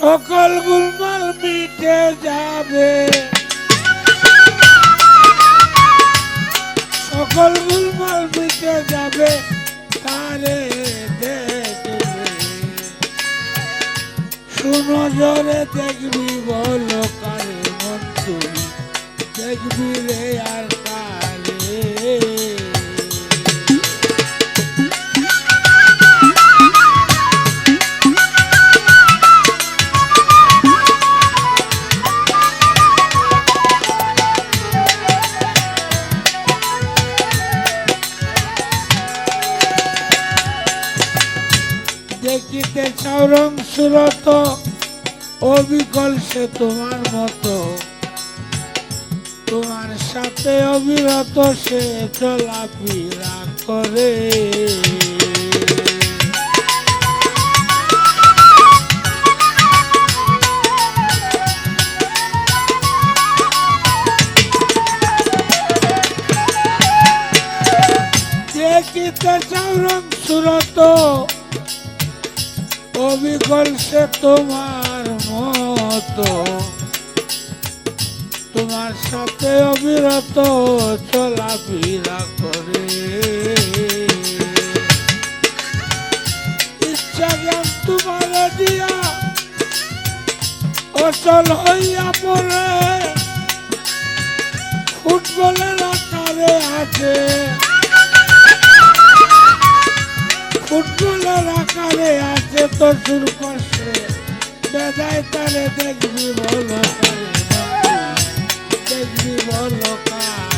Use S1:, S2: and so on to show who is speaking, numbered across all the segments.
S1: সকল গুলমাল মিটে যাবে। সকল গুলমাল মিটে যাবে তারে দেখবে। শুনো দেখবি বলো কারে মন তুই দেখবি রে আর কারে দেখিতে চাউরং সুরত, অবিকল সে তোমার মতো। তোমার সাথে অবিরত সে চলাফেরা করে। চাউরং সুরত অবিকল সে তোমার মতো। তোমার সাথে অবিরত চলাফেরা করে। তোমার দিয়া অচল হইয়া পড়ে। ফুটবলের আকারে আছে। ফুটবলের আকারে আছে তো সুর পাশে বেদায় তারে দেখবি বলো দেখবি বলো কারে?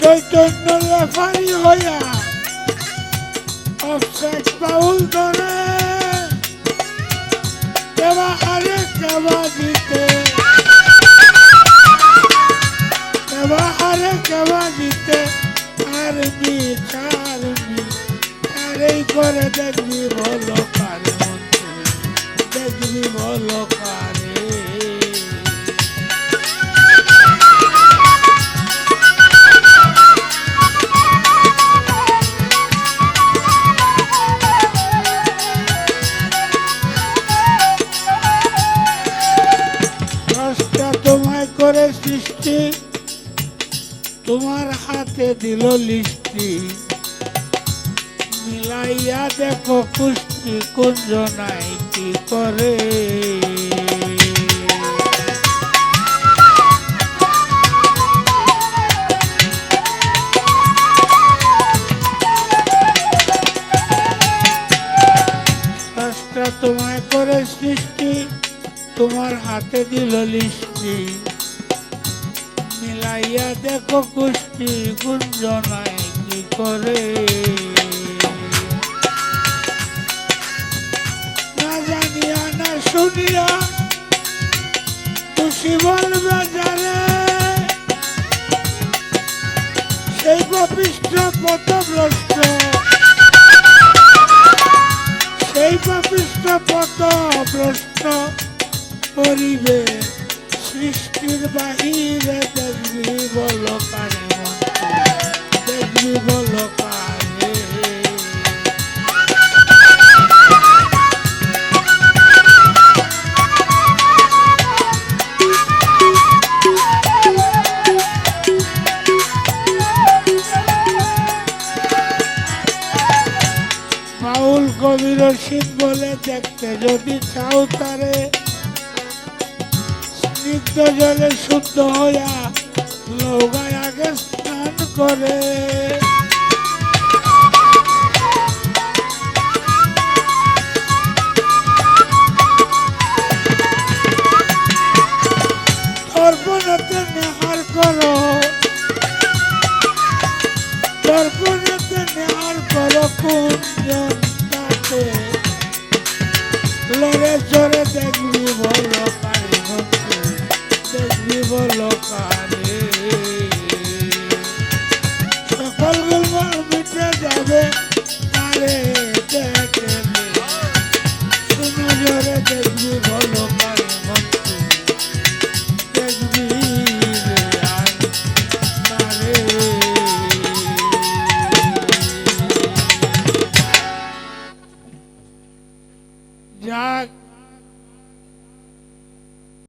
S1: চৈতন্য রেফারি হইয়া অফসাইড পাউল ধরে। কেবা আরে কেবা দিতে কেবা আরে কেবা দিতে আর্মি চার্মি আরেই করে দেখবি বলো কারে দেখবি বলো সৃষ্টি, তোমার হাতে দিল লিষ্টি। মিলাইয়া দেখো কুষ্টি কুঞ্জ নাই কি করে? তোমায় করে সৃষ্টি, তোমার হাতে দিল লিস্টি মিলাইয়া দেখো কুষ্টি কুঞ্জ নাই কি করে? না জানিয়া, না শুনিয়া, খুশি বলবে জানে সেই পাপিষ্ট পথভ্রষ্ট সেই পাপিষ্ট পথভ্রষ্ট করিবে সৃষ্টির বাহিরে দেখবি বল মন্ত্র দেখবি বল কানে বাউল কবির রশিদ বলে দেখতে যদি চাও তারে নিত্য জলে শুদ্ধ হইয়া নৌকায় আগে স্নান করে। দর্পণতে নেহার নেহার লড়ে দেখবি গোলমাল মিটে